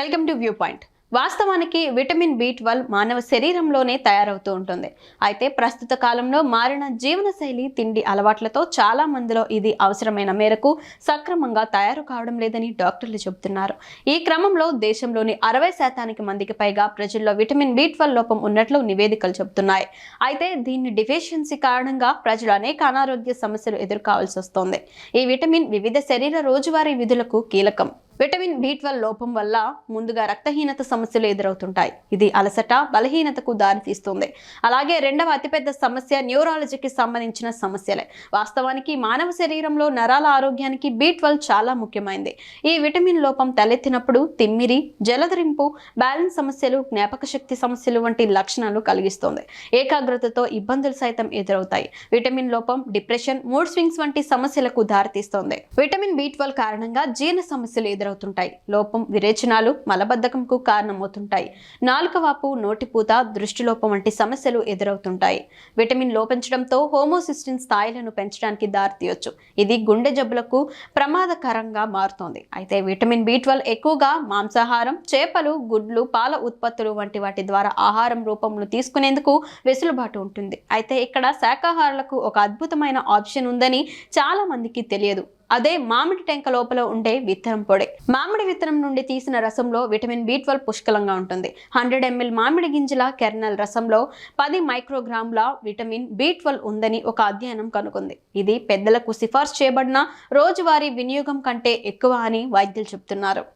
Welcome to viewpoint. వాస్తవానికి vitamin B twelve మానవ శరీరంలోనే తయారవుతూ ఉంటుంది. అయితే ప్రస్తుత కాలంలో మారిన జీవనశైలి తిండి అలవాట్లతో చాలా మందిలో ఇది అవసరమైన మేరకు సక్రమంగా తయారు కావడం లేదని డాక్టర్లు చెబుతున్నారు. ఈ క్రమంలో దేశంలోని అరవై శాతానికి మందికి పైగా ప్రజల్లో విటమిన్ బి ట్వెల్వ్ లోపం ఉన్నట్లు నివేదికలు చెబుతున్నాయి. అయితే దీన్ని డిఫిషియన్సీ కారణంగా ప్రజలు అనేక అనారోగ్య సమస్యలు ఎదుర్కోవాల్సి వస్తోంది. ఈ విటమిన్ వివిధ శరీర రోజువారీ విధులకు కీలకం. విటమిన్ బి ట్వెల్వ్ లోపం వల్ల ముందుగా రక్తహీనత సమస్యలు ఎదురవుతుంటాయి. ఇది అలసట బలహీనతకు దారితీస్తుంది అలాగే రెండవ అతిపెద్ద సమస్య న్యూరాలజీకి సంబంధించిన సమస్యలే. వాస్తవానికి మానవ శరీరంలో నరాల ఆరోగ్యానికి బి ట్వెల్వ్ చాలా ముఖ్యమైనది ఈ విటమిన్ లోపం తలెత్తినప్పుడు తిమ్మిరి జలధరింపు బ్యాలెన్స్ సమస్యలు జ్ఞాపక శక్తి సమస్యలు వంటి లక్షణాలు కలిగిస్తుంది. ఏకాగ్రతతో ఇబ్బందులు సైతం ఎదురవుతాయి. విటమిన్ లోపం డిప్రెషన్ మూడ్ స్వింగ్స్ వంటి సమస్యలకు దారితీస్తుంది. విటమిన్ బి ట్వెల్వ్ కారణంగా జీర్ణ సమస్యలు హాజరవుతుంటాయి లోపం విరేచనాలు మలబద్ధకంకు కారణమవుతుంటాయి. నాలుక వాపు నోటిపూత దృష్టిలోపం వంటి సమస్యలు ఎదురవుతుంటాయి. విటమిన్ లోపించడంతో హోమోసిస్టిన్ స్థాయిలను పెంచడానికి దారితీయొచ్చు. ఇది గుండె జబ్బులకు ప్రమాదకరంగా మారుతోంది. అయితే విటమిన్ బి ట్వెల్వ్ ఎక్కువగా మాంసాహారం చేపలు గుడ్లు పాల ఉత్పత్తులు వంటి వాటి ద్వారా ఆహారం రూపంలో తీసుకునేందుకు వెసులుబాటు ఉంటుంది. అయితే ఇక్కడ శాకాహారులకు ఒక అద్భుతమైన ఆప్షన్ ఉందని చాలా మందికి తెలియదు. అదే మామిడి టెంక లోపల ఉండే విత్తనం పొడి. మామిడి విత్తనం నుండి తీసిన రసంలో విటమిన్ బి ట్వెల్వ్ పుష్కలంగా ఉంటుంది. హండ్రెడ్ ఎంఎల్ మామిడి గింజల కెర్నల్ రసంలో పది మైక్రోగ్రాముల విటమిన్ బి ట్వెల్వ్ ఉందని ఒక అధ్యయనం కనుగొంది. ఇది పెద్దలకు సిఫార్సు చేయబడిన రోజువారీ వినియోగం కంటే ఎక్కువ అని వైద్యులు చెబుతున్నారు.